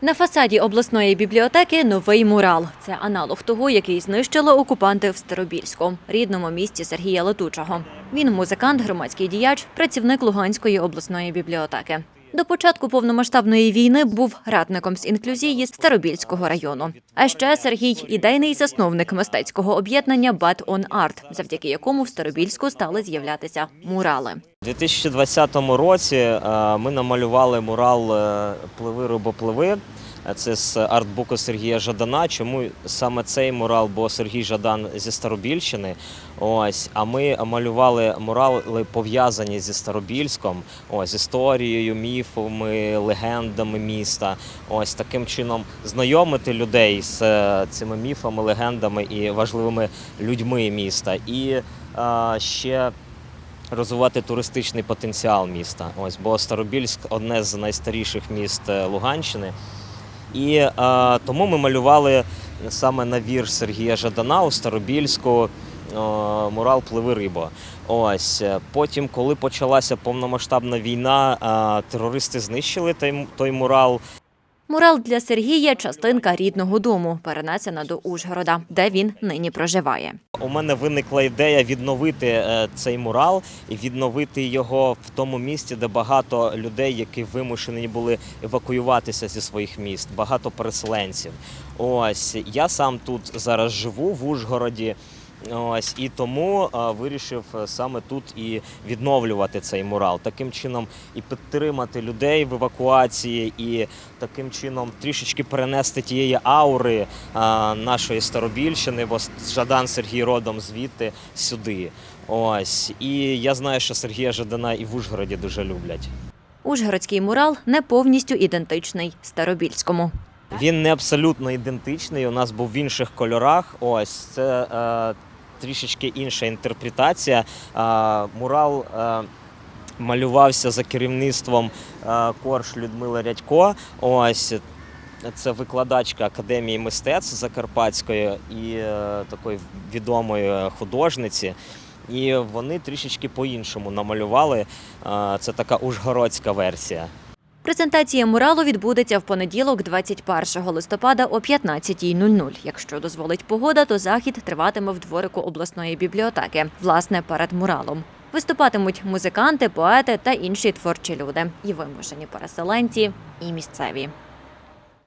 На фасаді обласної бібліотеки новий мурал. Це аналог того, який знищили окупанти в Старобільську, рідному місті Сергія Летучого. Він музикант, громадський діяч, працівник Луганської обласної бібліотеки. До початку повномасштабної війни був радником з інклюзії Старобільського району. А ще Сергій ідейний засновник мистецького об'єднання Bad on Art, завдяки якому в Старобільську стали з'являтися мурали. У 2020 році е, ми намалювали мурал е, Пливи робопливи. Е, Це з артбуку Сергія Жадана. Чому саме цей мурал? Бо Сергій Жадан зі Старобільщини. Ось, а ми малювали мурали пов'язані зі Старобільськом, ось історією, міфами, легендами міста. Ось таким чином знайомити людей з е, цими міфами, легендами і важливими людьми міста. І е, ще розвивати туристичний потенціал міста. Ось, бо Старобільськ одне з найстаріших міст Луганщини. І е, тому ми малювали саме на вірш Сергія Жадана у Старобільську е, мурал Пливи рибо. Ось е, потім, коли почалася повномасштабна війна, е, терористи знищили той, той мурал. Мурал для Сергія частинка рідного дому, перенесена до Ужгорода, де він нині проживає. У мене виникла ідея відновити е, цей мурал і відновити його в тому місці, де багато людей, які вимушені були евакуюватися зі своїх міст, багато переселенців. Ось я сам тут зараз живу в Ужгороді. Ось і тому вирішив е, саме тут і відновлювати цей мурал. Таким чином і підтримати людей в евакуації, і таким чином трішечки перенести тієї аури нашої Старобільщини, бо Жадан Сергій родом звідти сюди. Ось і я знаю, що Сергія Жадана і в Ужгороді дуже люблять. Ужгородський мурал не повністю ідентичний Старобільському. Він не абсолютно ідентичний. У нас був в інших кольорах. Ось це е, трішечки інша інтерпретація. Мурал е, малювався за керівництвом е, Корж Людмили Рядько. Ось це викладачка Академії мистецтв Закарпатської і е, такої відомої художниці. І вони трішечки по-іншому намалювали. Це така ужгородська версія. Презентація муралу відбудеться в понеділок, 21 листопада о 15.00. Якщо дозволить погода, то захід триватиме в дворику обласної бібліотеки, власне, перед муралом. Виступатимуть музиканти, поети та інші творчі люди, і вимушені переселенці, і місцеві.